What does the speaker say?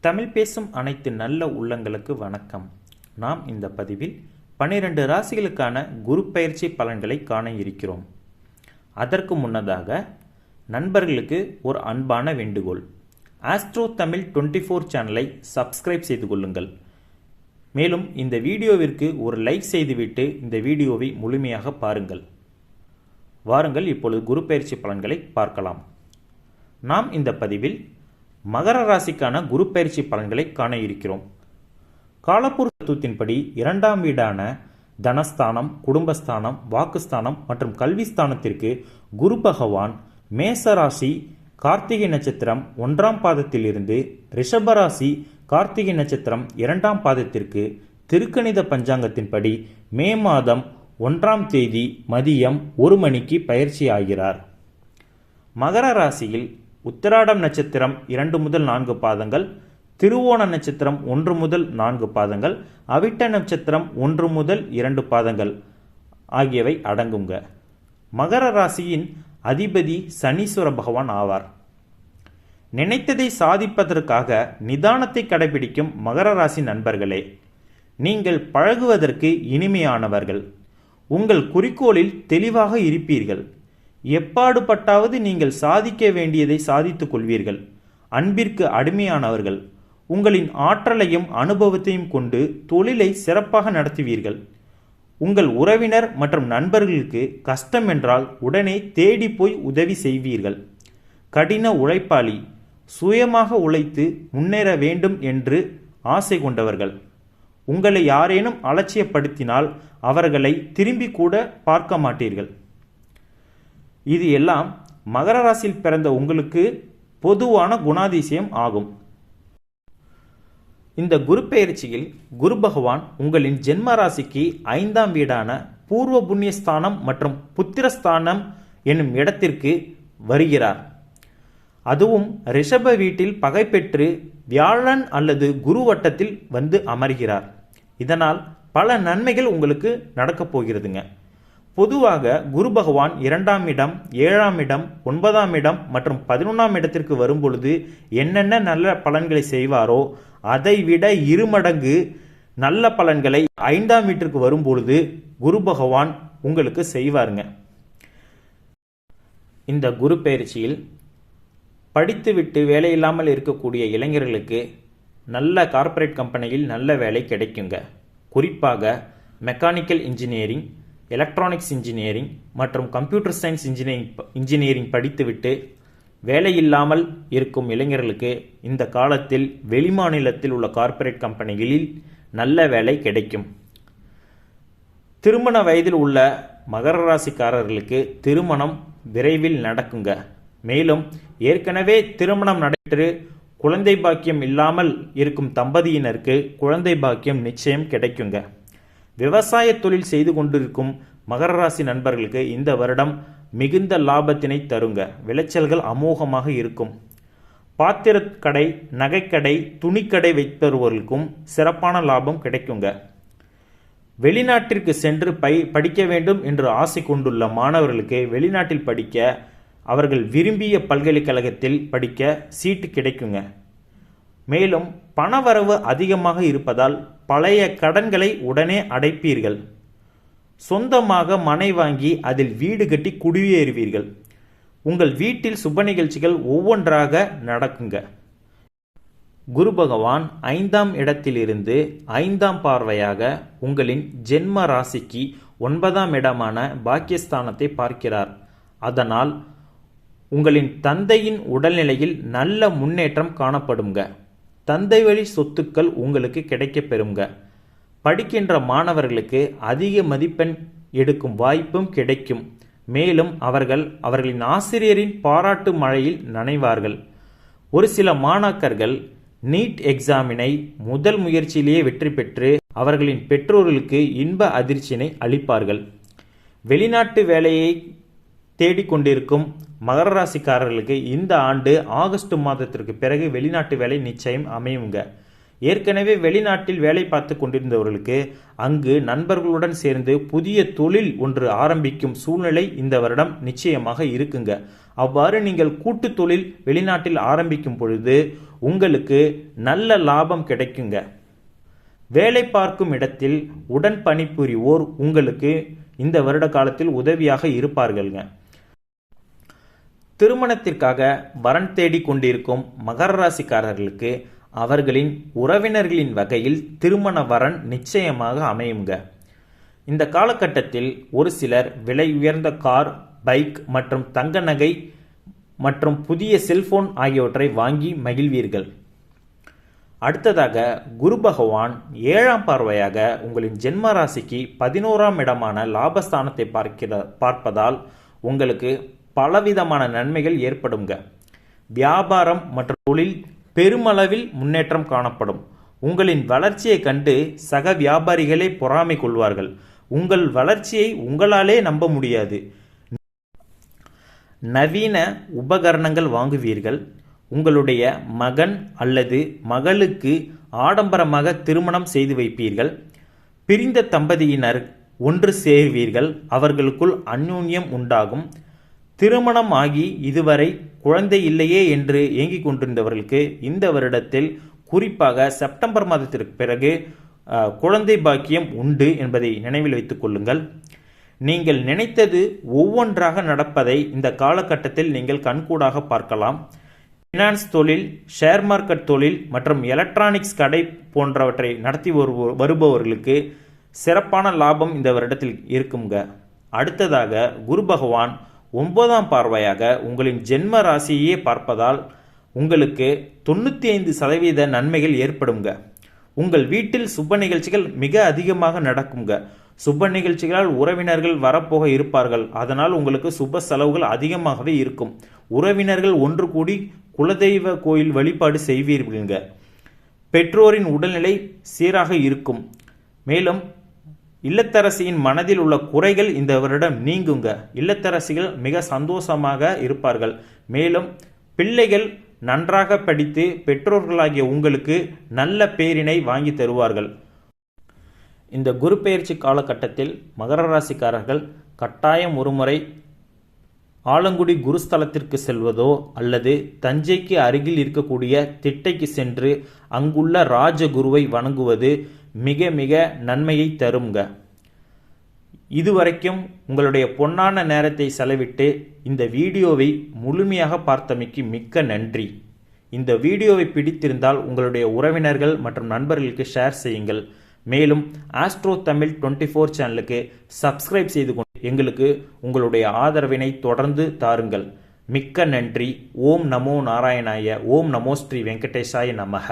தமிழ் பேசும் அனைத்து நல்ல உள்ளங்களுக்கு வணக்கம். நாம் இந்த பதிவில் பன்னிரண்டு ராசிகளுக்கான குரு பயிற்சி பலன்களை காண இருக்கிறோம். அதற்கு முன்னதாக நண்பர்களுக்கு ஒரு அன்பான வேண்டுகோள். ஆஸ்ட்ரோ தமிழ் டுவெண்ட்டி ஃபோர் சேனலை சப்ஸ்கிரைப் செய்து கொள்ளுங்கள். மேலும் இந்த வீடியோவிற்கு ஒரு லைக் செய்துவிட்டு இந்த வீடியோவை முழுமையாக பாருங்கள். வாருங்கள் இப்பொழுது குரு பயிற்சி பலன்களை பார்க்கலாம். நாம் இந்த பதிவில் மகர ராசிக்கான குரு பயிற்சி பலன்களை காண இருக்கிறோம். காலப்பூர் தத்துவத்தின்படி இரண்டாம் வீடான தனஸ்தானம் குடும்பஸ்தானம் வாக்குஸ்தானம் மற்றும் கல்விஸ்தானத்திற்கு குரு பகவான் மேசராசி கார்த்திகை நட்சத்திரம் ஒன்றாம் பாதத்திலிருந்து ரிஷபராசி கார்த்திகை நட்சத்திரம் இரண்டாம் பாதத்திற்கு திருக்கணித பஞ்சாங்கத்தின்படி மே மாதம் ஒன்றாம் தேதி மதியம் ஒரு மணிக்கு பயிற்சி ஆகிறார். மகர ராசியில் உத்திராடம் நட்சத்திரம் இரண்டு முதல் நான்கு பாதங்கள் திருவோண நட்சத்திரம் ஒன்று முதல் நான்கு பாதங்கள் அவிட்ட நட்சத்திரம் ஒன்று முதல் இரண்டு பாதங்கள் ஆகியவை அடங்குங்க. மகர ராசியின் அதிபதி சனீஸ்வர பகவான் ஆவார். நினைத்ததை சாதிப்பதற்காக நிதானத்தை கடைபிடிக்கும் மகர ராசி நண்பர்களே நீங்கள் பழகுவதற்கு இனிமையானவர்கள். உங்கள் குறிக்கோளில் தெளிவாக இருப்பீர்கள். எப்பாடுபட்டாவது நீங்கள் சாதிக்க வேண்டியதை சாதித்துக் கொள்வீர்கள். அன்பிற்கு அடிமையானவர்கள். உங்களின் ஆற்றலையும் அனுபவத்தையும் கொண்டு தொழிலை சிறப்பாக நடத்துவீர்கள். உங்கள் உறவினர் மற்றும் நண்பர்களுக்கு கஷ்டம் என்றால் உடனே தேடி போய் உதவி செய்வீர்கள். கடின உழைப்பாளி சுயமாக உழைத்து முன்னேற வேண்டும் என்று ஆசை கொண்டவர்கள். உங்களை யாரேனும் அலட்சியப்படுத்தினால் அவர்களை திரும்பி கூட பார்க்க மாட்டீர்கள். இது எல்லாம் மகர ராசியில் பிறந்த உங்களுக்கு பொதுவான குணாதிசயம் ஆகும். இந்த குரு பெயர்ச்சியில் குரு பகவான் உங்களின் ஜென்ம ராசிக்கு ஐந்தாம் வீடான பூர்வ புண்ணியஸ்தானம் மற்றும் புத்திரஸ்தானம் என்னும் இடத்திற்கு வருகிறார். அதுவும் ரிஷப வீட்டில் பகை பெற்று வியாழன் அல்லது குரு வட்டத்தில் வந்து அமர்கிறார். இதனால் பல நன்மைகள் உங்களுக்கு நடக்கப் போகிறதுங்க. பொதுவாக குரு பகவான் இரண்டாம் இடம் ஏழாம் இடம் ஒன்பதாம் இடம் மற்றும் பதினொன்றாம் இடத்திற்கு வரும்பொழுது என்னென்ன நல்ல பலன்களை செய்வாரோ அதை விட இருமடங்கு நல்ல பலன்களை ஐந்தாம் வீட்டிற்கு வரும்பொழுது குரு பகவான் உங்களுக்கு செய்வாருங்க. இந்த குரு பயிற்சியில் படித்துவிட்டு வேலையில்லாமல் இருக்கக்கூடிய இளைஞர்களுக்கு நல்ல கார்ப்பரேட் கம்பெனியில் நல்ல வேலை கிடைக்குங்க. குறிப்பாக மெக்கானிக்கல் இன்ஜினியரிங் எலக்ட்ரானிக்ஸ் இன்ஜினியரிங் மற்றும் கம்ப்யூட்டர் சயின்ஸ் இன்ஜினியரிங் இன்ஜினியரிங் படித்துவிட்டு வேலையில்லாமல் இருக்கும் இளைஞர்களுக்கு இந்த காலத்தில் வெளிமாநிலத்தில் உள்ள கார்ப்பரேட் கம்பெனிகளில் நல்ல வேலை கிடைக்கும். திருமண வயதில் உள்ள மகர ராசிக்காரர்களுக்கு திருமணம் விரைவில் நடக்குங்க. மேலும் ஏற்கனவே திருமணம் நடைபெற்று குழந்தை பாக்கியம் இல்லாமல் இருக்கும் தம்பதியினருக்கு குழந்தை பாக்கியம் நிச்சயம் கிடைக்குங்க. விவசாய தொழில் செய்து கொண்டிருக்கும் மகர ராசி நண்பர்களுக்கு இந்த வருடம் மிகுந்த லாபத்தினை தருங்க. விளைச்சல்கள் அமோகமாக இருக்கும். பாத்திரக்கடை நகைக்கடை துணிக்கடை வைத்தருவர்களுக்கும் சிறப்பான லாபம் கிடைக்குங்க. வெளிநாட்டிற்கு சென்று பை படிக்க வேண்டும் என்று ஆசை கொண்டுள்ள மாணவர்களுக்கு வெளிநாட்டில் படிக்க அவர்கள் விரும்பிய பல்கலைக்கழகத்தில் படிக்க சீட்டு கிடைக்குங்க. மேலும் பணவரவு அதிகமாக இருப்பதால் பழைய கடன்களை உடனே அடைப்பீர்கள். சொந்தமாக மனை வாங்கி அதில் வீடு கட்டி குடியேறுவீர்கள். உங்கள் வீட்டில் சுப நிகழ்ச்சிகள் ஒவ்வொன்றாக நடக்குங்க. குரு பகவான் ஐந்தாம் இடத்திலிருந்து ஐந்தாம் பார்வையாக உங்களின் ஜென்ம ராசிக்கு ஒன்பதாம் இடமான பாக்கியஸ்தானத்தை பார்க்கிறார். அதனால் உங்களின் தந்தையின் உடல்நிலையில் நல்ல முன்னேற்றம் காணப்படுங்க. தந்தை வழி சொத்துக்கள் உங்களுக்கு கிடைக்கப் பெறுங்க. படிக்கின்ற மாணவர்களுக்கு அதிக மதிப்பெண் எடுக்கும் வாய்ப்பும் கிடைக்கும். மேலும் அவர்கள் அவர்களின் ஆசிரியரின் பாராட்டு மழையில் நனைவார்கள். ஒரு சில மாணாக்கர்கள் நீட் எக்ஸாமினை முதல் முயற்சியிலேயே வெற்றி பெற்று அவர்களின் பெற்றோர்களுக்கு இன்ப அதிர்ச்சியினை அளிப்பார்கள். வெளிநாட்டு வேலையை தேடிக்கொண்டிருக்கும் மகர ராசிக்காரர்களுக்கு இந்த ஆண்டு ஆகஸ்ட் மாதத்திற்கு பிறகு வெளிநாட்டு வேலை நிச்சயம் அமையுங்க. ஏற்கனவே வெளிநாட்டில் வேலை பார்த்து கொண்டிருந்தவர்களுக்கு அங்கு நண்பர்களுடன் சேர்ந்து புதிய தொழில் ஒன்று ஆரம்பிக்கும் சூழ்நிலை இந்த வருடம் நிச்சயமாக இருக்குங்க. அவ்வாறு நீங்கள் கூட்டு தொழில் வெளிநாட்டில் ஆரம்பிக்கும் பொழுது உங்களுக்கு நல்ல லாபம் கிடைக்குங்க. வேலை பார்க்கும் இடத்தில் உடன் பணிபுரிவோர் உங்களுக்கு இந்த வருட காலத்தில் உதவியாக இருப்பார்கள்ங்க. திருமணத்திற்காக வரன் தேடி கொண்டிருக்கும் மகர ராசிக்காரர்களுக்கு அவர்களின் உறவினர்களின் வகையில் திருமண வரன் நிச்சயமாக அமையுங்க. இந்த காலகட்டத்தில் ஒரு சிலர் விலை உயர்ந்த கார் பைக் மற்றும் தங்க நகை மற்றும் புதிய செல்போன் ஆகியவற்றை வாங்கி மகிழ்வீர்கள். அடுத்ததாக குரு பகவான் ஏழாம் பார்வையாக உங்களின் ஜென்ம ராசிக்கு பதினோராம் இடமான லாபஸ்தானத்தை பார்க்கிற பார்ப்பதால் உங்களுக்கு பலவிதமான நன்மைகள் ஏற்படுங்க வியாபாரம் மற்றும் தொழில் பெருமளவில் முன்னேற்றம் காணப்படும். உங்களின் வளர்ச்சியை கண்டு சக வியாபாரிகளே பொறாமை கொள்வார்கள். உங்கள் வளர்ச்சியை உங்களாலே நம்ப முடியாது. நவீன உபகரணங்கள் வாங்குவீர்கள். உங்களுடைய மகன் அல்லது மகளுக்கு ஆடம்பரமாக திருமணம் செய்து வைப்பீர்கள். பிரிந்த தம்பதியினர் ஒன்று சேர்வீர்கள். அவர்களுக்குள் அந்யூன்யம் உண்டாகும். திருமணம் ஆகி இதுவரை குழந்தை இல்லையே என்று ஏங்கிக் கொண்டிருந்தவர்களுக்கு இந்த வருடத்தில் குறிப்பாக செப்டம்பர் மாதத்திற்கு பிறகு குழந்தை பாக்கியம் உண்டு என்பதை நினைவில் வைத்துக் கொள்ளுங்கள். நீங்கள் நினைத்தது ஒவ்வொன்றாக நடப்பதை இந்த காலகட்டத்தில் நீங்கள் கண்கூடாக பார்க்கலாம். ஃபினான்ஸ் தொழில் ஷேர் மார்க்கெட் தொழில் மற்றும் எலக்ட்ரானிக்ஸ் கடை போன்றவற்றை நடத்தி வருபவர்களுக்கு சிறப்பான லாபம் இந்த வருடத்தில் இருக்குங்க. அடுத்ததாக குரு பகவான் ஒன்பதாம் பார்வையாக உங்களின் ஜென்ம ராசியையே பார்ப்பதால் உங்களுக்கு தொண்ணூற்றி ஐந்து சதவீத நன்மைகள் ஏற்படுங்க உங்கள் வீட்டில் சுப நிகழ்ச்சிகள் மிக அதிகமாக நடக்குங்க சுப நிகழ்ச்சிகளால் உறவினர்கள் வரப்போக இருப்பார்கள். அதனால் உங்களுக்கு சுப செலவுகள் அதிகமாகவே இருக்கும். உறவினர்கள் ஒன்று கூடி குலதெய்வ கோயில் வழிபாடு செய்வீர்கள்ங்க. பெற்றோரின் உடல்நிலை சீராக இருக்கும். மேலும் இல்லத்தரசியின் மனதில் உள்ள குறைகள் இந்த வருடம் நீங்குங்க. இல்லத்தரசிகள் மிக சந்தோஷமாக இருப்பார்கள். மேலும் பிள்ளைகள் நன்றாக படித்து பெற்றோர்களாகிய உங்களுக்கு நல்ல பேரினை வாங்கி தருவார்கள். இந்த குரு பெயர்ச்சி காலகட்டத்தில் மகர ராசிக்காரர்கள் கட்டாயம் ஒருமுறை ஆலங்குடி குருஸ்தலத்திற்கு செல்வதோ அல்லது தஞ்சைக்கு அருகில் இருக்கக்கூடிய திட்டைக்கு சென்று அங்குள்ள ராஜகுருவை வணங்குவது மிக மிக நன்மையை தருங்க இதுவரைக்கும் உங்களுடைய பொன்னான நேரத்தை செலவிட்டு இந்த வீடியோவை முழுமையாக பார்த்தமைக்கு மிக்க நன்றி. இந்த வீடியோவை பிடித்திருந்தால் உங்களுடைய உறவினர்கள் மற்றும் நண்பர்களுக்கு ஷேர் செய்யுங்கள். மேலும் ஆஸ்ட்ரோ தமிழ் டுவெண்ட்டி ஃபோர் சேனலுக்கு சப்ஸ்கிரைப் செய்து கொண்டு எங்களுக்கு உங்களுடைய ஆதரவினை தொடர்ந்து தாருங்கள். மிக்க நன்றி. ஓம் நமோ நாராயணாய. ஓம் நமோ ஸ்ரீ வெங்கடேஷாய நமக.